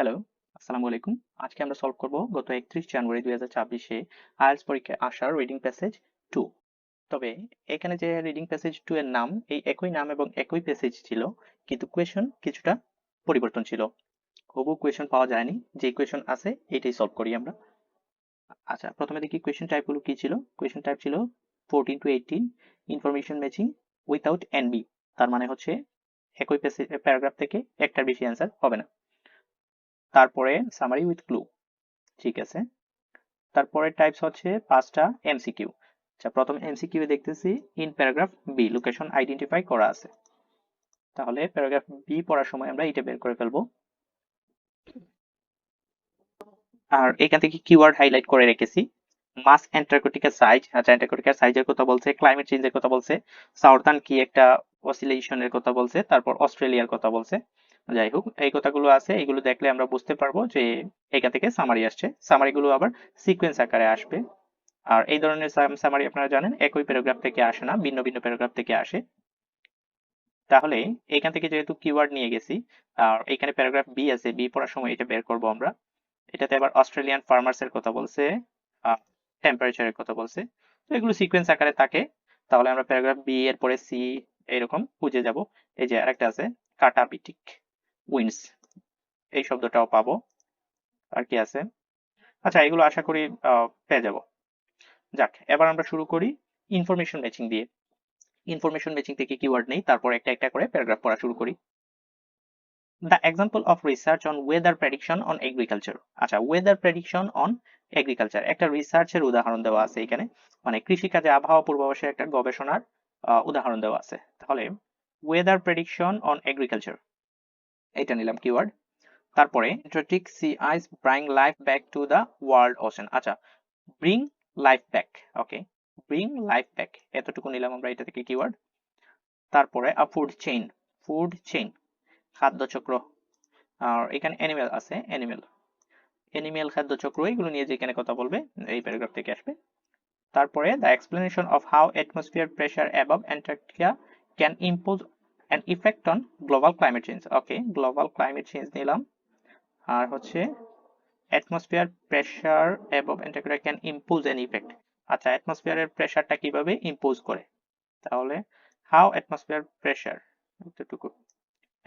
Hello আসসালামু আলাইকুম। আজকে আমরা সলভ করব গত একত্রিশ জানুয়ারি দুই হাজার ছাব্বিশে আইএলস পরীক্ষায় আসার রিডিং প্যাসেজ টু তবে এখানে যে রিডিং প্যাসেজ টু এর নাম, এই একই নাম এবং একই প্যাসেজ ছিল, কিন্তু কোয়েশন কিছুটা পরিবর্তন ছিল। হবু কোয়েশন পাওয়া যায়নি, যে কোয়েশন আছে এটাই সলভ করি আমরা। আচ্ছা প্রথমে দেখি কোয়েশন টাইপগুলো কি ছিল? কোয়েশন টাইপ ছিল fourteen to eighteen information matching without NB তার মানে হচ্ছে একই প্যাসেজ প্যারাগ্রাফ থেকে একটার বেশি অ্যান্সার হবে না। তারপরে সামারি উইথ ক্লু ঠিক আছে? তারপরে টাইপস হচ্ছে পাঁচটা এমসিকিউ আচ্ছা প্রথম এমসিকিউ দেখতেছি in paragraph B location identify করা আছে। তাহলে প্যারাগ্রাফ বি পড়ার সময় আমরা এটা বের করে ফেলব। আর এখান থেকে কিওয়ার্ড হাইলাইট করে রেখেছি। মাস অ্যান্টার্কটিকার সাইজ আচ্ছা অ্যান্টার্কটিকার সাইজের কথা বলছে ক্লাইমেট চেঞ্জের কথা বলছে সাউথার্ন কি একটা অসিলেশনের কথা বলছে, তারপর অস্ট্রেলিয়ার কথা বলছে। যাই হোক এই কথাগুলো আছে, এগুলো দেখলে আমরা বুঝতে পারব যে এখান থেকে সামারি আসছে। সামারি গুলো আবার সিকোয়েন্স আকারে আসবে। আর এই ধরনের সামারি আপনারা জানেন, একই প্যারাগ্রাফ থেকে আসে না, ভিন্ন ভিন্ন প্যারাগ্রাফ থেকে আসে। তাহলে এখান থেকে যেহেতু কিওয়ার্ড নিয়ে গেছি, আর এখানে প্যারাগ্রাফ বি আছে বি পড়ার সময় এটা বের করব আমরা। এটাতে আবার অস্ট্রেলিয়ান ফার্মার্স এর কথা বলছে টেম্পারেচারের কথা বলছে। তো এগুলো সিকোয়েন্স আকারে থাকে। তাহলে আমরা প্যারাগ্রাফ বি এর পরে সি এরকম খুঁজে যাব। এই যে আরেকটা আছে কাটাপিটিক উইন্স এই শব্দটাও পাবো। আর কি আছে? আচ্ছা এগুলো আশা করি পেয়ে যাব। যাক, এবার আমরা শুরু করি ইনফরমেশন ম্যাচিং দিয়ে। ইনফরমেশন ম্যাচিং থেকে কিওয়ার্ড নেই, তারপর একটা একটা করে প্যারাগ্রাফ পড়া শুরু করি। The example of research on weather prediction on agriculture আচ্ছা ওয়েদার প্রেডিকশন অন এগ্রিকালচার একটা রিসার্চের উদাহরণ দেওয়া আছে এখানে। মানে কৃষিকাজে আবহাওয়া পূর্বাভাসের একটা গবেষণার উদাহরণ দেওয়া আছে। তাহলে ওয়েদার প্রেডিকশন অন এগ্রিকালচার এটা নিলাম কিওয়ার্ড তারপরে Antarctic sea ice bring life back to the world ocean আচ্ছা bring life back okay bring life back এতটুকু নিলাম আমরা এটা থেকে কিওয়ার্ড তারপরে a food chain food chain খাদ্য চক্র আর এখানে অ্যানিমেল আছে অ্যানিমেল অ্যানিমেল খাদ্য চক্র এগুলো নিয়ে যেখানে কথা বলবে, এই প্যারাগ্রাফ থেকে আসবে। তারপরে the explanation of how atmosphere pressure above Antarctica can impose an effect on global climate change. Okay global climate change নিলাম। আর হচ্ছে atmosphere pressure above Antarctica can impose an effect আচ্ছা অ্যাটমসফিয়ারের প্রেসারটা কীভাবে ইম্পোজ করে? তাহলে হাউ অ্যাটমসফিয়ার প্রেসার এতটুকু।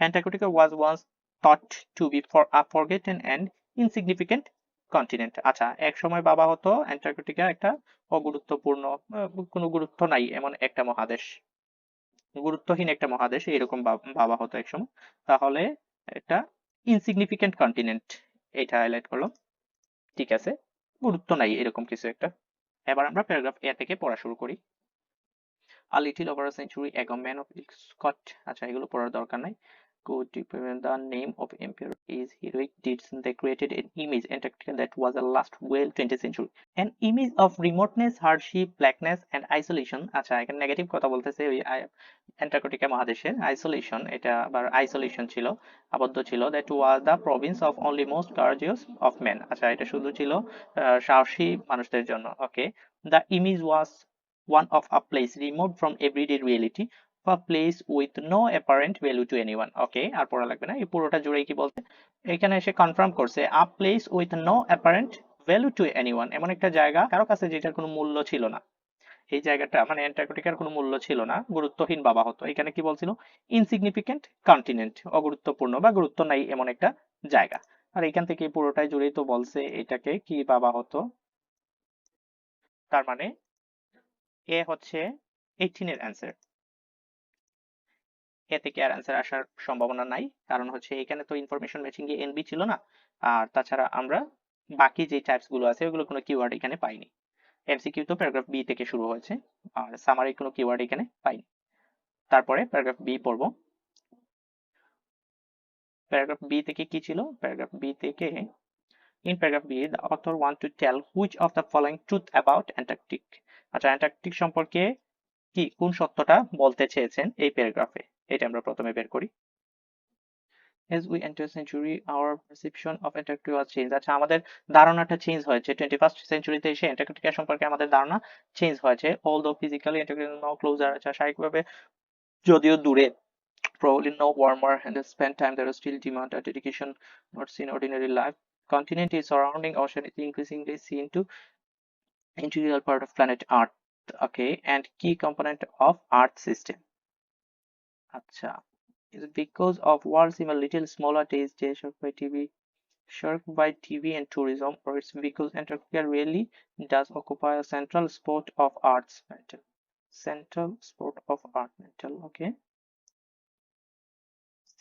Antarctica was once thought to be for a forgotten and insignificant continent আচ্ছা এক সময় বাবা হতো অ্যান্টার্কটিকা একটা অগুরুত্বপূর্ণ কোনো গুরুত্ব নাই এমন একটা মহাদেশ। গুরুত্বহীন একটা মহাদেশ এরকম ভাবা হতো একসময় তাহলে এটা ইনসিগনিফিকেন্ট কন্টিনেন্ট এটা হাইলাইট করলাম। ঠিক আছে? গুরুত্ব নাই এরকম কিছু একটা। এবার আমরা প্যারাগ্রাফ এ থেকে পড়া শুরু করি। A little over century ago man of Scott আচ্ছা এগুলো পড়ার দরকার নাই। Could represent the name of emperor is heroic deeds they created an image Antarctica that was the last well 20th century an image of remoteness hardship blackness and isolation আচ্ছা এখানে negative কথা বলতেছে ওই অ্যান্টার্কটিকা মহাদেশের isolation এটা আবার isolation ছিল আবদ্ধ ছিল that was the province of only most courageous of men আচ্ছা এটা শুধু ছিল সাহসী মানুষদের জন্য okay the image was one of a place remote from everyday reality a place with no apparent value to anyone okay আর পড়া লাগবে না, এই পুরোটা জুড়েই কি বলতে এখানে এসে কনফার্ম করছে, a place with no apparent value to anyone, এমন একটা জায়গা, কারও কাছে যেটার কোনো মূল্য ছিল না। এই জায়গাটা মানে অ্যান্টার্কটিকার কোনো মূল্য ছিল না, গুরুত্বহীন বাবা হতো। এখানে কি বলছিল? ইনসিগনিফিকেন্ট কন্টিনেন্ট অগুরুত্বপূর্ণ বা গুরুত্ব নাই এমন একটা জায়গা। আর এখান থেকে পুরোটাই জুড়েই তো বলছে এটাকে কি বাবা হতো? তার মানে এ হচ্ছে এইটিন এর অ্যান্সার এ থেকে আর অ্যান্সার আসার সম্ভাবনা নাই। কারণ হচ্ছে এখানে তো ইনফরমেশন ম্যাচিং এ এনবি ছিল না। আর তাছাড়া আমরা বাকি যে টাইপসগুলো আছে, ওগুলো কোনো কিওয়ার্ড এখানে পাইনি। এমসিকিউ তো প্যারাগ্রাফ বি থেকে শুরু হয়েছে। আর সামারি কোনো কিওয়ার্ড এখানে পাইনি। তারপরে প্যারাগ্রাফ বি পড়ব। প্যারাগ্রাফ বি থেকে কি ছিল? প্যারাগ্রাফ বি থেকে in paragraph B the author want to tell which of the following truth about Antarctic আচ্ছা অ্যান্টার্কটিক সম্পর্কে কি, কোন সত্যটা বলতে চেয়েছেন এই প্যারাগ্রাফে এটা আমরা প্রথমে বের করি as we enter century our perception of Antarctica was changed আচ্ছা আমাদের ধারণাটা চেঞ্জ হয়েছে 21st সেঞ্চুরিতে এসে অ্যান্টার্কটিকা সম্পর্কে আমাদের ধারণা চেঞ্জ হয়েছে although physically Antarctica now closer আচ্ছা শারীরিকভাবে যদিও দূরে probably no warmer and they spend time there is still demand a dedication not seen ordinary life continent is surrounding ocean is increasingly seen to integral part of planet earth okay and key component of earth system is because of world seem a little smaller days days of by tv shirked by tv and tourism or it's because antarctica really does occupy a central spot of arts mantle central spot of earth mantle okay.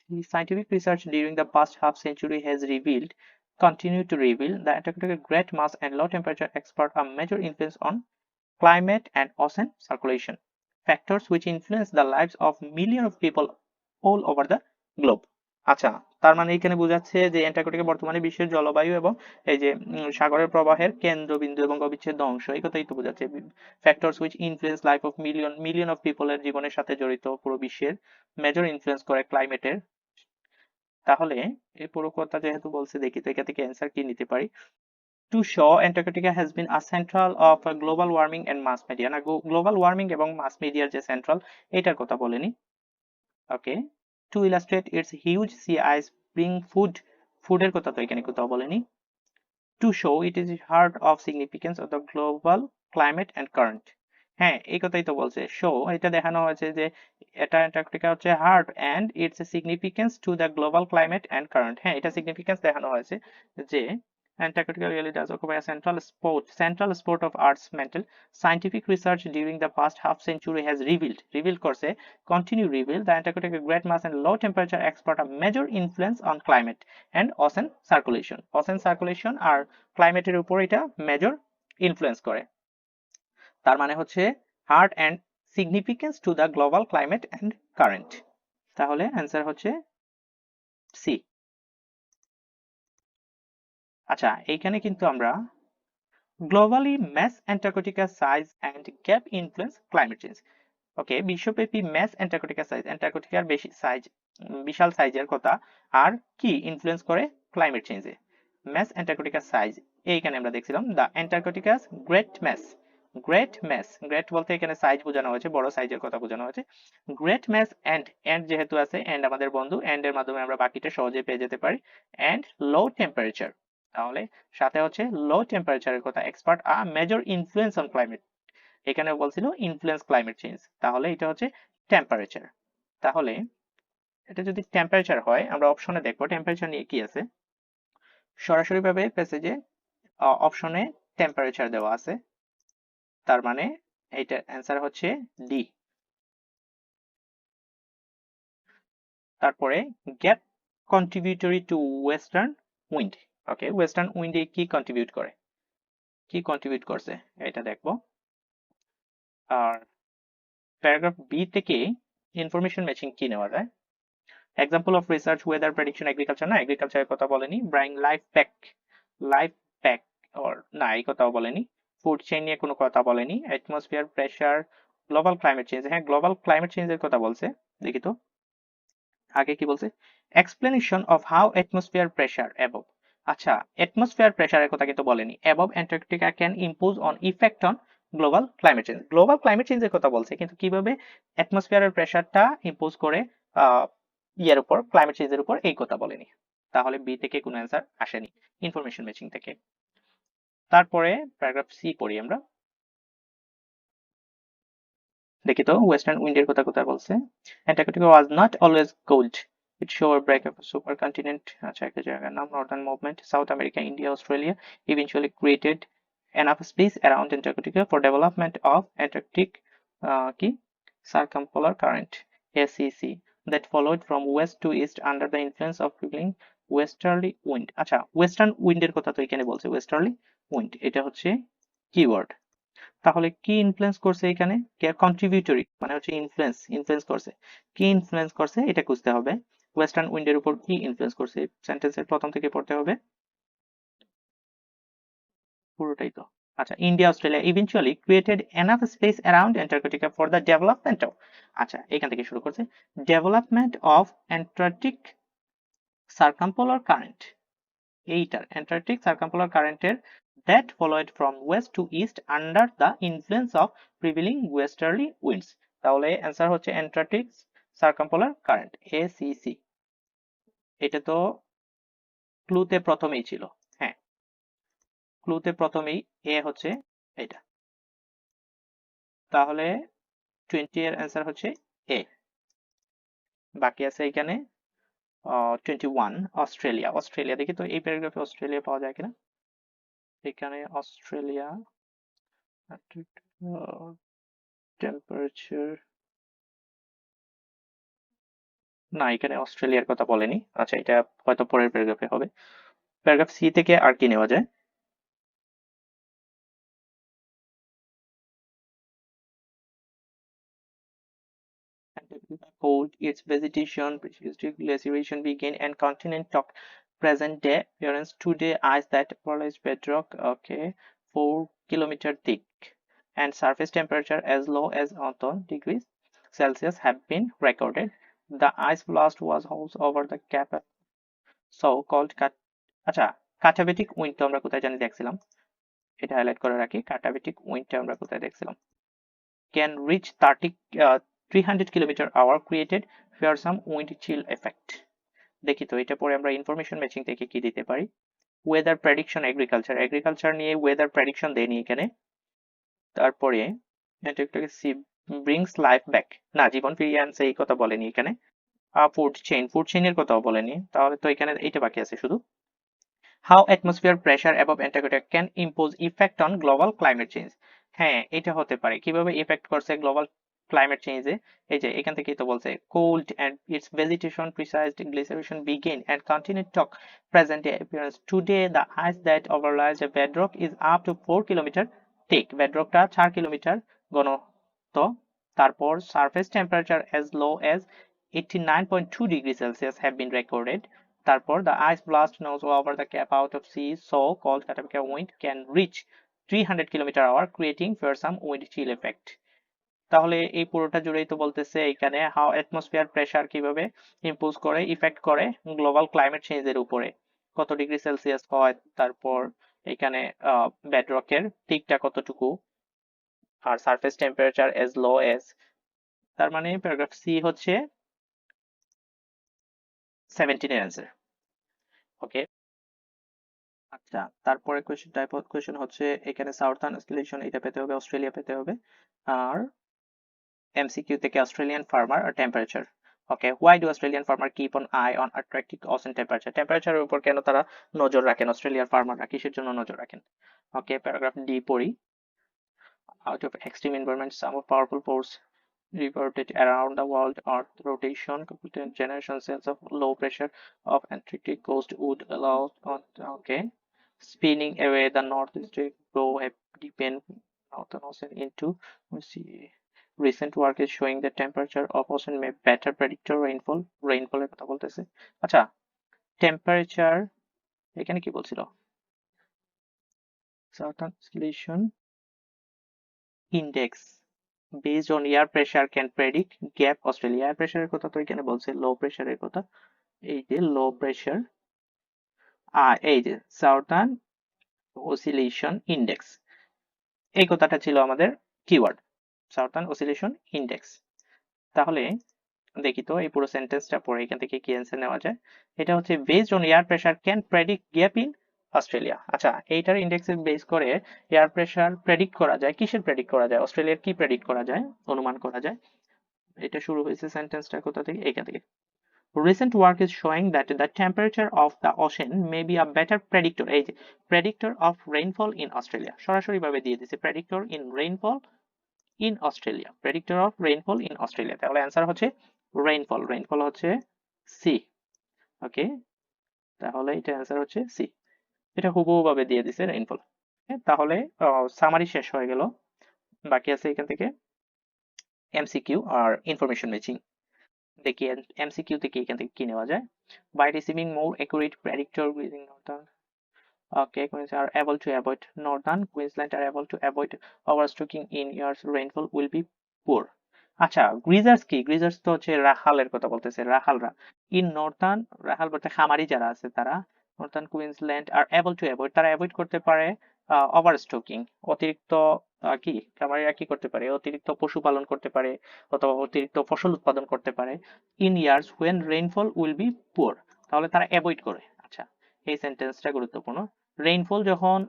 The scientific research during the past half century has revealed, continue to reveal, the Antarctica great mass and low temperature expert a major influence on climate and ocean circulation, factors which influence the lives of millions of people all over the globe. আচ্ছা তার মানে এখানে বোঝাচ্ছে যে Antarctica বর্তমানে বিশ্বের জলবায়ু এবং এই যে সাগরের প্রবাহের কেন্দ্রবিন্দু এবং অবিচ্ছেদ্য অংশ, এই কথাই তো বোঝাচ্ছে। Factors which influence life of million million of পিপলের জীবনের সাথে জড়িত পুরো বিশ্বের মেজর ইনফ্লুয়েন্স করে ক্লাইমেটের তাহলে, এই পুরো কথা যেহেতু বলছে, দেখি তো এখান থেকে অ্যান্সার কি নিতে পারি। To show Antarctica has been a central of global warming and mass media না গ্লোবাল ওয়ার্মিং এবং মাস মিডিয়ার যে সেন্ট্রাল এটার কথা বলেনি। Okay to illustrate its huge sea ice bring food ফুডের কথা তো এখানে কোথাও বলেনি। To show it is heart of significance of the global climate and current হ্যাঁ এই কথাই তো বলছে। শো এটা দেখানো হয়েছে যে এটা অ্যান্টার্কটিকা হচ্ছে heart and its significance to the global climate and current হ্যাঁ এটা সিগনিফিকেন্স দেখানো হয়েছে যে Antarctica really does occupy a central spot, central spot of Earth's mantle. Scientific research during the past half century has revealed, revealed করছে, continue reveal the Antarctica great mass and low temperature expert a major influence on climate and ocean circulation. Ocean circulation আর ক্লাইমেটের উপর এটা major influence করে তার মানে and significance to the global climate and current তাহলে answer হচ্ছে C আচ্ছা এইখানে কিন্তু আমরা globally mass Antarctica size and gap influence climate change okay বিশ্বব্যাপী ম্যাস অ্যান্টার্কটিকা সাইজ অ্যান্টার্কটিকার বেশি সাইজ বিশাল সাইজের কথা আর কি ইনফ্লুয়েন্স করে ক্লাইমেট চেঞ্জে ম্যাস অ্যান্টার্কটিকা সাইজ এইখানে আমরা দেখছিলাম the Antarctica's great mass great mass great বলতে এখানে সাইজ বোঝানো হয়েছে, বড় সাইজের কথা বোঝানো হয়েছে। গ্রেট ম্যাস এন্ড এন্ড যেহেতু আছে এন্ড আমাদের বন্ধু এন্ড এর মাধ্যমে আমরা বাকিটা সহজে পেয়ে যেতে পারি। এন্ড লো টেম্পারেচার তাহলে সাথে হচ্ছে লো টেম্পারেচারের কথা expert a major influence on climate এখানে বলছিল ইনফ্লুয়েন্স ক্লাইমেট চেঞ্জ তাহলে এটা হচ্ছে টেম্পারেচার তাহলে এটা যদি টেম্পারেচার হয়, আমরা অপশনে দেখব টেম্পারেচার নিয়ে কি আছে। সরাসরি ভাবে প্যাসেজে অপশনে টেম্পারেচার দেওয়া আছে। তার মানে এইটার অ্যান্সার হচ্ছে ডি তারপরে gap contributory to western wind okay western উইন্ডে কি কন্ট্রিবিউট করে? কি কন্ট্রিবিউট করছে? এটা দেখব। আর প্যারাগ্রাফ বি থেকে ইনফরমেশন ম্যাচিং কি নেওয়া যায়? Example of research weather prediction agriculture না এগ্রিকালচারের কথা বলেনি। Bring life back life back ওর না, এই কথাও বলেনি। ফুড চেইন নিয়ে কোনো কথা বলেনি। Atmosphere pressure global climate change হ্যাঁ গ্লোবাল ক্লাইমেট চেঞ্জের কথা বলছে। দেখি তো। আগে কি বলছে? Explanation of how atmosphere pressure above আচ্ছা অ্যাটমসফিয়ার প্রেসারের কথা কিন্তু বলেনি। Above Antarctica can impose an effect on global climate change global climate চেঞ্জের কথা বলছে, কিন্তু কীভাবে অ্যাটমসফিয়ারের প্রেসারটা ইম্পোজ করে ইয়ের উপর ক্লাইমেট চেঞ্জের উপর এই কথা বলেনি। তাহলে বি থেকে কোনো অ্যান্সার আসেনি ইনফরমেশন ম্যাচিং থেকে। তারপরে প্যারাগ্রাফ সি পড়ি আমরা। দেখি তো ওয়েস্টার্ন উইন্ডের কথা কথা বলছে? Antarctica was not always cold it show a break of a supercontinent আচ্ছা northern movement South America India Australia eventually created enough space around Antarctica for development of Antarctic uh, কি circumpolar current SEC that followed from west to east under the influence of prevailing westerly wind আচ্ছা western উইন্ডের কথা তো এখানে বলছে westerly wind এটা হচ্ছে keyword তাহলে কি ইনফ্লুয়েন্স করছে এখানে কন্ট্রিবিউটরি মানে হচ্ছে ইনফ্লুয়েন্স ইনফ্লুয়েন্স করছে কি ইনফ্লুয়েন্স করছে এটা খুঁজতে হবে ওয়েস্টার্ন উইন্ডের উপর কি ইনফ্লুয়েন্স করছে? সেন্টেন্সের প্রথম থেকে পড়তে হবে। পুরোটাই তো। আচ্ছা India Australia eventually created enough space around Antarctica for the development of আচ্ছা এখান থেকে শুরু করছে। Development of Antarctic circumpolar current এইটার অ্যান্টার্কটিক সার্কাম্পোলার কারেন্টের that followed from west to east under the influence of prevailing westerly winds তাহলে answer হচ্ছে Antarctic circumpolar current এ এসিসি এটা তো ক্লুতে প্রথমেই ছিল হ্যাঁ। ক্লুতে প্রথমেই এ হচ্ছে এটা। তাহলে টোয়েন্টি এর অ্যান্সার হচ্ছে এ বাকি আছে এখানে টোয়েন্টি ওয়ান অস্ট্রেলিয়া অস্ট্রেলিয়া দেখি তো এই প্যারাগ্রাফে অস্ট্রেলিয়া পাওয়া যায় কিনা? এখানে অস্ট্রেলিয়া টেম্পারেচার না এখানে অস্ট্রেলিয়ার কথা বলেনি আচ্ছা এটা হয়তো পরের প্যারাগ্রাফে হবে প্যারাগ্রাফ সি থেকে আর কি নেওয়া যায় cold, its vegetation, glaciation begin and continent talk present day appearance today ice that follows bedrock okay 4 kilometer thick and surface temperature as low as 10 degrees celsius have been recorded the ice blast was also over the cap, so called cat আচ্ছা কাটাবেটিক wind আমরা কোথায় জানি দেখছিলাম? এটা highlight করে রাখি কাটাবেটিক উইন্ডটা আমরা কোথায় দেখছিলাম? Can reach thirty 300 kilometre hour created fearsome wind chill effect দেখি তো, এটা পরে আমরা ইনফরমেশন ম্যাচিং থেকে কি দিতে পারি? ওয়েদার প্রেডিকশন এগ্রিকালচার এগ্রিকালচার নিয়ে ওয়েদার প্রেডিকশন দেয়নি এখানে। তারপরে এটাকে সি ব্রিংস লাইফ ব্যাক না, জীবন ফিরিয়ে আনছে, এই কথা বলেনি এখানে। ফুড চেইন ফুড চেইনের কথাও বলেনি। তাহলে তো এখানে এটা বাকি আছে শুধু। How atmosphere pressure above Antarctica can impose effect on global climate change হ্যাঁ এটা হতে পারে। কীভাবে ইফেক্ট করছে গ্লোবাল ক্লাইমেট চেঞ্জে এই যে, এখান থেকেই তো বলছে cold and its vegetation precised glaciation begin and continue talk present appearance today the ice that overlies a bedrock is up to four kilometre thick বেডরকটা চার কিলোমিটার ঘনত্ব, তারপর surface temperature as low as 89.2 degree Celsius have been recorded তারপর the ice blast nose over the cap out of sea so called katabatic wind can reach 300 kilometre hour creating fearsome wind chill effect তাহলে এই পুরোটা জুড়েই তো বলতেছে এখানে how atmosphere pressure কীভাবে ইমপোজ করে ইফেক্ট করে গ্লোবাল ক্লাইমেট চেঞ্জ এর উপরে। কত ডিগ্রি সেলসিয়াস হয়, তারপর এখানে ব্যাডরকের টিকটা কতটুকু আর surface temperature as low as তার মানে প্যারাগ্রাফ সি হচ্ছে সেভেন্টিনের অ্যান্সার ওকে আচ্ছা তারপরে কোয়েশ্চেন টাইপ অফ কোয়েশ্চেন হচ্ছে এখানে সাউথার্ন অস্ট্রেলিয়েশন এটা পেতে হবে অস্ট্রেলিয়া পেতে হবে আর MCQ থেকে farmer or temperature. Okay, why do Australian farmer keep an eye on Arctic ocean temperature? Temperature এর উপর কেন তারা নজর রাখেন? অস্ট্রেলিয়ার ফার্মাররা কিসের জন্য নজর রাখেন? ওকে প্যারাগ্রাফ ডি পড়ি। out of extreme environment some of powerful force reverted around the world earth rotation generation cells of low pressure of Antarctic coast would allow okay spinning away the northeast blow have deepened northern ocean into we see recent work is showing the temperature of ocean may better predictor rainfall rainfall এর কথা বলতেছে আচ্ছা temperature এখানে কি বলছিল certain oscillation index based on air pressure can predict gap Australia air প্রেসারের কথা তো এখানে বলছে লো প্রেসারের কথা। এই যে লো প্রেসার আর এই যে সাউথার্ন অসিলেশন ইন্ডেক্স এই কথাটা ছিল আমাদের কিওয়ার্ড সাউথার্ন অসিলেশন ইন্ডেক্স তাহলে দেখি তো এই পুরো সেন্টেন্সটা পড়ে, এখান থেকে কি অ্যান্সার নেওয়া যায়? এটা হচ্ছে based on air pressure can predict gap in Australia. আচ্ছা এইটার ইন্ডেক্সের বেস করে এয়ার প্রেশার প্রেডিক্ট করা যায়। কিসের প্রেডিক্ট করা যায়? অস্ট্রেলিয়ার কি প্রেডিক্ট করা যায়? অনুমান করা যায়। এটা শুরু হয়েছে সেন্টেন্সটা কোথা থেকে? এখান থেকে। Recent work is showing that the temperature of the ocean may be a better predictor এই যে predictor of rainfall in Australia সরাসরি ভাবে দিয়ে দিছে predictor in rainfall in Australia predictor of rainfall in Australia তাহলে অ্যান্সার হচ্ছে rainfall rainfall হচ্ছে C okay তাহলে এটা অ্যান্সার হচ্ছে সি এটা হুবহু ভাবে দিয়ে দিছে রেইনফল তাহলে সামারি শেষ হয়ে গেল। বাকি আছে এখান থেকে এমসিকিউ আর ইনফরমেশন ম্যাচিং দেখি এমসিকিউ থেকে এখান থেকে কি নেওয়া যায়। By receiving more accurate predictor within northern Okay, Queens are able to avoid northern Queensland are able to avoid overstocking in years rainfall will be poor. আচ্ছা গ্রিজার্স কি? গ্রিজার্স তো হচ্ছে রাহালের কথা বলতেছে রাহালরা ইন নর্দার্ন রাহাল বলতে খামারি যারা আছে তারা northern Queensland are able to avoid তারা অ্যাভয়েড করতে পারে ওভারস্টকিং অতিরিক্ত কি? খামারিরা কি করতে পারে? অতিরিক্ত পশুপালন করতে পারে, অথবা অতিরিক্ত ফসল উৎপাদন করতে পারে। In years when rainfall will be poor তাহলে তারা অ্যাভয়েড করে। আচ্ছা এই সেন্টেন্সটা গুরুত্বপূর্ণ। রেইনফল যখন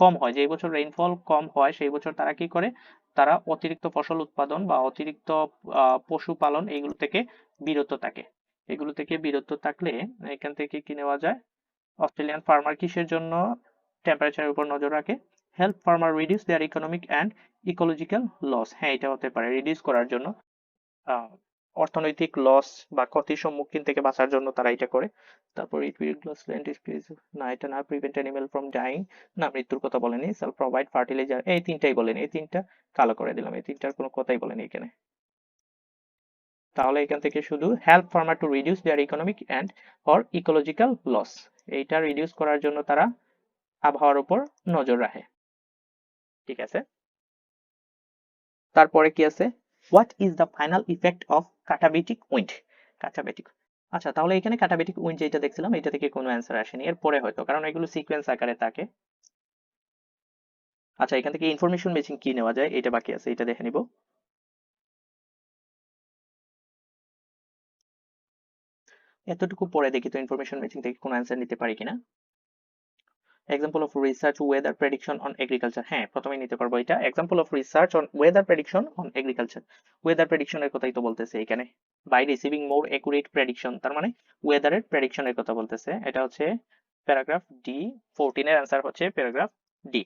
কম হয় যে বছর রেইনফল কম হয়, সেই বছর তারা কি করে? তারা অতিরিক্ত ফসল উৎপাদন বা অতিরিক্ত পশুপালন এগুলো থেকে বিরত থাকে। এগুলো থেকে বিরত থাকলে এখান থেকে কি নেওয়া যায়? অস্ট্রেলিয়ান ফার্মার কিসের জন্য টেম্পারেচারের উপর নজর রাখে? Help farmer reduce their economic and ecological loss হ্যাঁ এটা হতে পারে। রিডিউস করার জন্য অর্থনৈতিক লস বা ক্ষতির সম্মুখীন থেকে বাঁচার জন্য তারা এটা করে। তারপর ইট উইল ল্যান্ড স্পিস না, এটা না প্রিভেন্ট অ্যানিমেল ফ্রম ডাইং না, মৃত্যুর কথা বলেনি। সেল প্রোভাইড ফার্টিলাইজার এই তিনটাই বলেনি। এই তিনটা কালো করে দিলাম। এই তিনটার কোনো কথাই বলেনি এখানে। তাহলে এখান থেকে শুধু help farmer to reduce their economic and or ecological loss এইটা রিডিউস করার জন্য তারা আবহাওয়ার উপর নজর রাখে। ঠিক আছে? তারপরে কি আছে? What is the final effect of katabatic wind katabatic আচ্ছা তাহলে এখানে কাটাবেটিক উইন্ড যেটা দেখছিলাম এটা থেকে কোনো অ্যান্সার আসেনি। এর পরে হয়তো, কারণ এগুলো সিকোয়েন্স আকারে থাকে। আচ্ছা এখান থেকে ইনফরমেশন ম্যাচিং কি নেওয়া যায়? এটা বাকি আছে এটা দেখে নিব। এতটুকু পরে দেখি তো ইনফরমেশন ম্যাচিং থেকে কোনো অ্যান্সার নিতে পারি কিনা? Example of research weather prediction on agriculture হ্যাঁ প্রথমেই নিতে পারব এটা। Example of research on weather prediction on agriculture weather প্রেডিকশনের কথাই তো বলতেছে এখানে। By receiving more accurate prediction তার মানে ওয়েদারের প্রেডিকশনের কথা বলতেছে। এটা হচ্ছে প্যারাগ্রাফ ডি ফোরটিন এর অ্যান্সার হচ্ছে প্যারাগ্রাফ ডি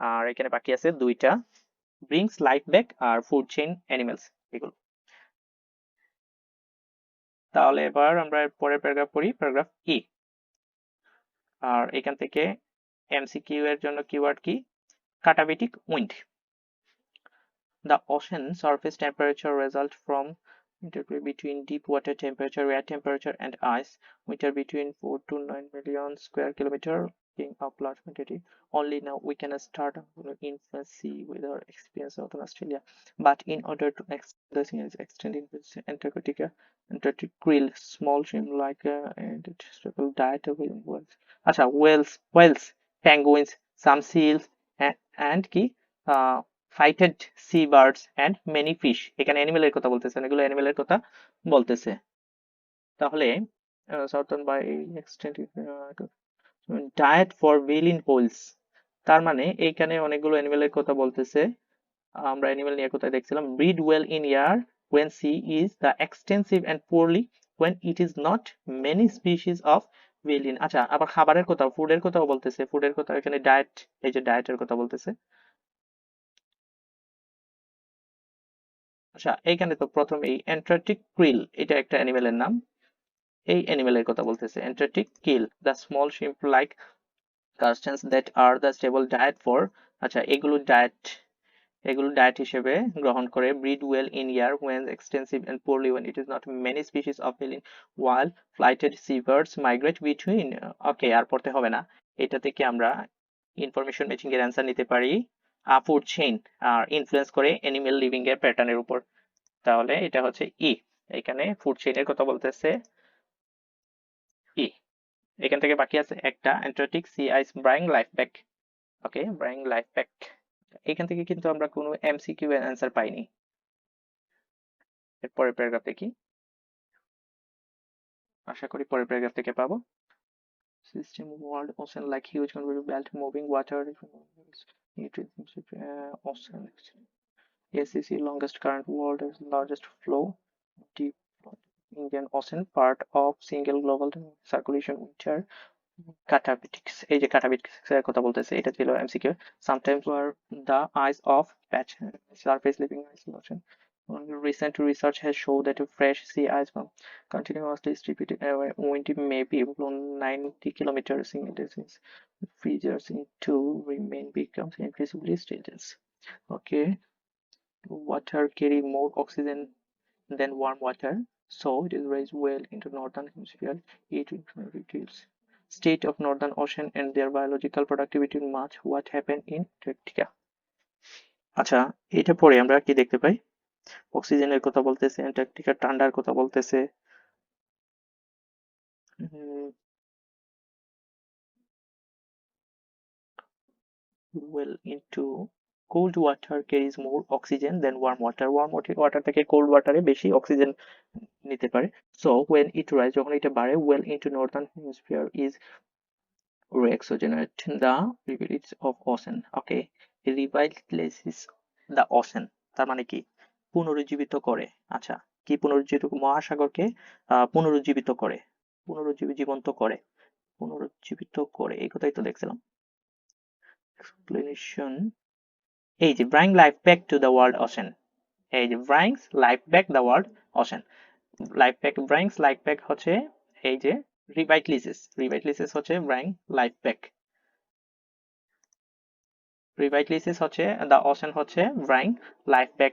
আর এখানে বাকি আছে দুইটা। ব্রিংস লাইফ ব্যাক আর ফুড চেইন অ্যানিমেলস এগুলো। তাহলে এবার আমরা পরের প্যারাগ্রাফ পড়ি প্যারাগ্রাফ ই e. আর এখান থেকে এমসি কিউ এর জন্য কিওয়ার্ড কি? Katabatic wind the ocean surface temperature result from interview between deep water temperature air temperature and ice winter between four to nine million square kilometer being quantity. Only now we can start infancy with our experience of Australia. But in order to extend the thing is extending this Antarctica, Antarctic krill, small shrimp like uh, and staple diet of whales. আচ্ছা whales, whales, penguins, some seals, and, and কি uh, flighted sea birds and many fish এখানে অ্যানিমেলের কথা বলতেছে এগুলো অ্যানিমেলের কথা বলতেছে তাহলে southern by extend diet for baleen whales তার মানে এইখানে অনেকগুলো অ্যানিমেলের কথা বলতেছে। আমরা অ্যানিমেল নিয়ে কোথায় দেখছিলাম? Breed well in year when sea is the extensive and poorly when it is not many species of whaling আচ্ছা আবার খাবারের কথা ফুডের কথাও বলতেছে। ফুডের কথা, এখানে ডায়েট এই যে ডায়েটের কথা বলতেছে। আচ্ছা এইখানে তো প্রথম এই অ্যান্টার্কটিক ক্রিল এটা একটা অ্যানিমেলের নাম। এই অ্যানিমেলের কথা বলতেছে। Antarctic krill the small shrimp like crustaceans that are the stable diet for আচ্ছা এগুলো ডায়েট এগুলো ডায়েট হিসেবে গ্রহণ করে breed well in year when extensive and poorly when it is not many species of filling while flighted seabirds migrate between okay আর পড়তে হবে না। এটা থেকে আমরা ইনফরমেশন ম্যাচিং এর অ্যান্সার নিতে পারি। ফুড চেইন আর ইনফ্লুয়েন্স করে অ্যানিমেল লিভিং এর প্যাটার্নের উপর। তাহলে এটা হচ্ছে ই এখানে ফুড চেইনের কথা বলতেছে। এখান থেকে বাকি আছে একটা Antarctic sea ice bring life back okay bring life back এখান থেকে কিন্তু আমরা কোনো এমসিকিউ এর অ্যান্সার পাইনি। এরপরের প্যারাগ্রাফ দেখি আশা করি পরের প্যারাগ্রাফ থেকে পাবো। Ocean like huge conveyor belt moving water uh, ocean ACC longest current world is largest flow deep Indian Ocean part of single global circulation winter catabetics এই যে catabetics এর কথা বলতেছে এটা ছিল MCQ sometimes were the eyes of patch surface living ice ocean recent research has shown that a fresh sea ice from continuously distributed uh, wind may be blown 90 kilometers in distance. Freezers into remain becomes increasingly stringent. Okay, water carry more oxygen than warm water, So it is raised well into northern hemisphere. It reveals state of northern ocean and their biological productivity match what happened in Antarctica. আচ্ছা এটা পরে আমরা কি দেখতে পাই অক্সিজেনের কথা বলতেছে অ্যান্টার্কটিকার ঠান্ডার কথা বলতেছে well into cold water carries more oxygen than warm water warm water থেকে কোল্ড ওয়াটারে বেশি অক্সিজেন নিতে পারে। সো ওয়েন ইট রাইজ যখন এটা বাড়ে well into northern hemisphere is reoxygenate the rivulets of ocean. Okay revitalizes the ocean, তার মানে কি? পুনরুজ্জীবিত করে। আচ্ছা কি পুনরুজ্জীবিত, মহাসাগরকে পুনরুজ্জীবিত করে। পুনরুজ্জীবিত জীবন্ত করে। পুনরুজ্জীবিত করে, এই কথাই তো দেখছিলাম। Explanation, এই যে, bring life back to the world ocean এই যে brings life back the world ocean life back brings life back হচ্ছে এই যে রিভাইটলিসিস রিভাইটলিসিস হচ্ছে ব্র্যাঙ্ক লাইফ প্যাক রিভাইটলিসিস হচ্ছে দ্য অশন হচ্ছে bring life back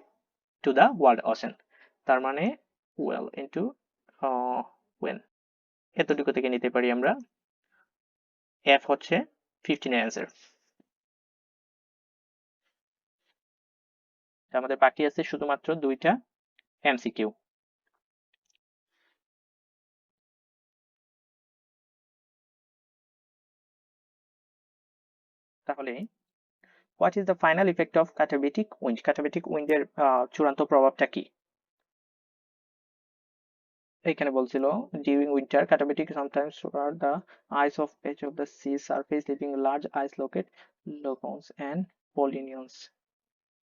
to the world ocean তার মানে ওয়েল ইন্টু ওয়েন এতটুকু থেকে নিতে পারি আমরা। এফ হচ্ছে ফিফটিন অ্যান্সার আমাদের বাকি আছে শুধুমাত্র দুইটা এমসি কিউ তাহলে what is the final effect of katabatic wind katabatic উইন্ডের চূড়ান্ত প্রভাবটা কি? এখানে বলছিল during winter katabatic sometimes R the ice of edge of the sea surface leaving large ice locate লোকons and polynions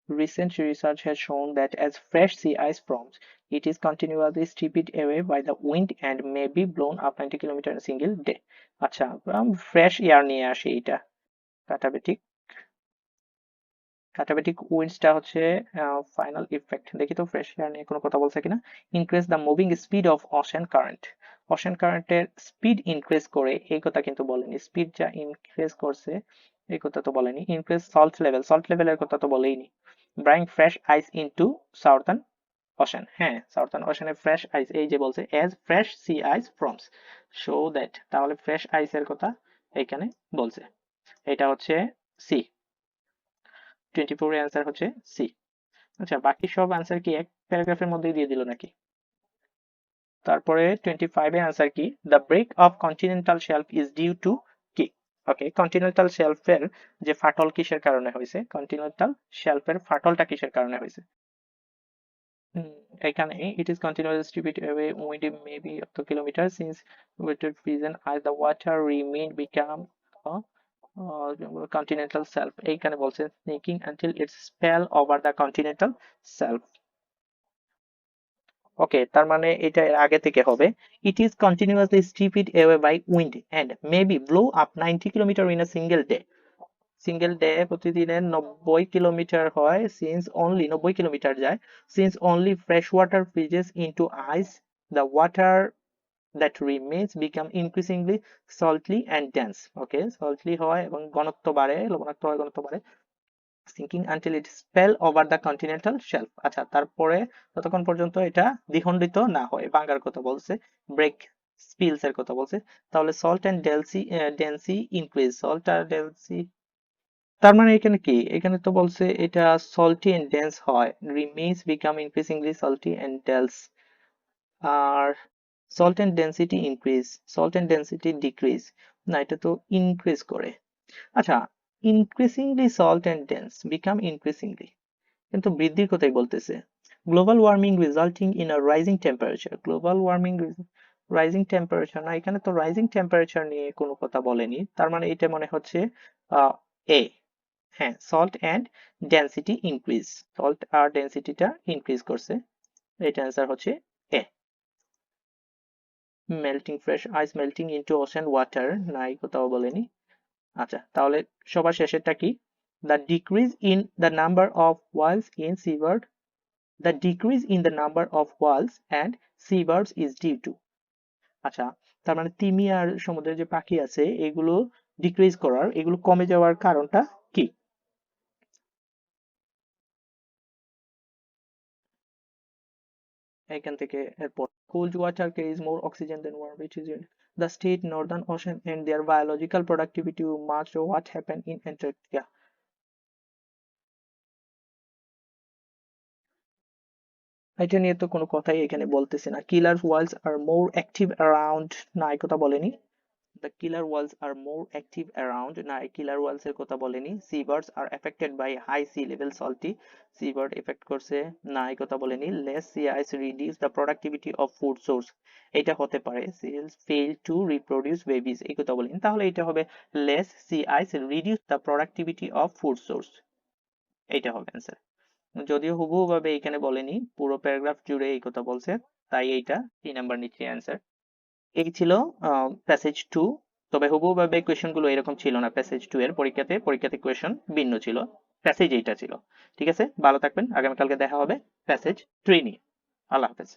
Recent research has shown that as fresh sea ice forms, it is continuously stripped away wind and may be blown up 90 km in a single day. আচ্ছা fresh air নিয়ে আসি এটা katabatic katabatic উইন্ডসটা হচ্ছে final effect দেখি তো fresh air নিয়ে কোনো কথা বলছে কিনা? Increase the moving speed of ocean current ocean কারেন্টের স্পিড ইনক্রিজ করে, এই কথা কিন্তু বলেনি। স্পিড যা ইনক্রিজ করছে, এই কথা তো বলেনি। ইনক্রিজ সল্ট লেভেল সল্ট লেভেলের কথা তো বলেইনি। Bring fresh ice into southern ocean হ্যাঁ সাউথার্ন ওশানে ফ্রেশ আইস এই যে বলছে as fresh sea ice forms show that তাহলে ফ্রেশ আইসের কথা এখানে বলছে। এটা হচ্ছে সি টোয়েন্টি ফোর অ্যান্সার হচ্ছে সি আচ্ছা বাকি সব অ্যান্সার কি এক প্যারাগ্রাফের মধ্যেই দিয়ে দিল নাকি? তারপরে টোয়েন্টি ফাইভ এর অ্যান্সার কি? The break of continental shelf is due to কি ওকে কন্টিনেন্টাল শেলফের যে ফাটল কিসের কারণে হয়েছে? কন্টিনেন্টাল শেলফের ফাটলটা কিসের কারণে হয়েছে? এখানে it is continuous distributed away wind maybe up to kilometer since wetted season as the water remain become uh, continental shelf এইখানে বলছে sneaking until it spell over the continental shelf ওকে তার মানে এটা এর আগে থেকে হবে it is continuously stripped away by wind and maybe blow up 90 kilometer in a single day single day প্রতিদিনে নব্বই কিলোমিটার হয় সিন্স অনলি নব্বই কিলোমিটার যায় since only fresh water freezes into ice the water that remains become increasingly salty and dense okay salty হয় এবং ঘনত্ব বাড়ে, লবণাক্ত হয়, ঘনত্ব বাড়ে sinking until it spill over the continental shelf আচ্ছা তারপরে ততক্ষণ পর্যন্ত এটা দ্বিখণ্ডিত না হয় বাঙ্গার কথা বলছে ব্রেক স্পিলস এর কথা বলছে। তাহলে salt and Delcy ডেন্সি increase salt আর ডেলসি তার মানে এখানে কি? এখানে তো বলছে এটা সল্টি এন্ড ডেন্স হয় remains become increasingly salty and dense R salt and density increase salt and density decrease না, এটা তো ইনক্রিজ করে। আচ্ছা increasingly salt and dense become increasingly কিন্তু বৃদ্ধির কথাই বলতেছে। Global warming resulting in a rising temperature global warming rising temperature না, এখানে তো রাইজিং টেম্পারেচার নিয়ে কোনো কথা বলেনি। তার মানে এটা মনে হচ্ছে এ হ্যাঁ salt and density increase salt আর ডেন্সিটিটা ইনক্রিজ করছে। এটা অ্যান্সার হচ্ছে melting fresh ice melting into ocean water না, এই কথাও বলেনি। আচ্ছা তাহলে সবার শেষেরটা কি? The decrease in the number of whales in seabird the decrease in the number of whales and seabirds is due to আচ্ছা তার মানে তিমি আর সমুদ্রের যে পাখি আছে, এগুলো ডিক্রিজ করার, এগুলো কমে যাওয়ার কারণটা কি? এখান থেকে এরপর cold water carries more oxygen than warm which is in the state northern ocean and their biological productivity much what happened in antarctica এটা নিয়ে তো কোনো কথাই এখানে বলতেছে না killer whales are more active around না এই কথা বলেনি the killer whales are more active around না কিলার ওয়ালস এর কথা বলেনি। Sea are affected by high sea level salty sea effect করছে। না, এই কথা বলেনি। Less sea ice reduce the productivity of food source এটা হতে পারে। Seals fail to reproduce babies এই কথা বলেনি। তাহলে এটা হবে less sea ice reduce the productivity of food source এইটা হবে অ্যান্সার যদিও হুবহুভাবে এখানে বলেনি, পুরো প্যারাগ্রাফ জুড়ে এই কথা বলছে, তাই এইটা তিন নাম্বার নিচ্ছে অ্যান্সার এই ছিল প্যাসেজ টু তবে হুবহুভাবে কোয়েশনগুলো এরকম ছিল না প্যাসেজ টু এর পরীক্ষাতে পরীক্ষাতে কোয়েশন ভিন্ন ছিল প্যাসেজ এইটা ছিল। ঠিক আছে? ভালো থাকবেন, আগামীকালকে দেখা হবে প্যাসেজ থ্রি নিয়ে। আল্লাহ হাফেজ।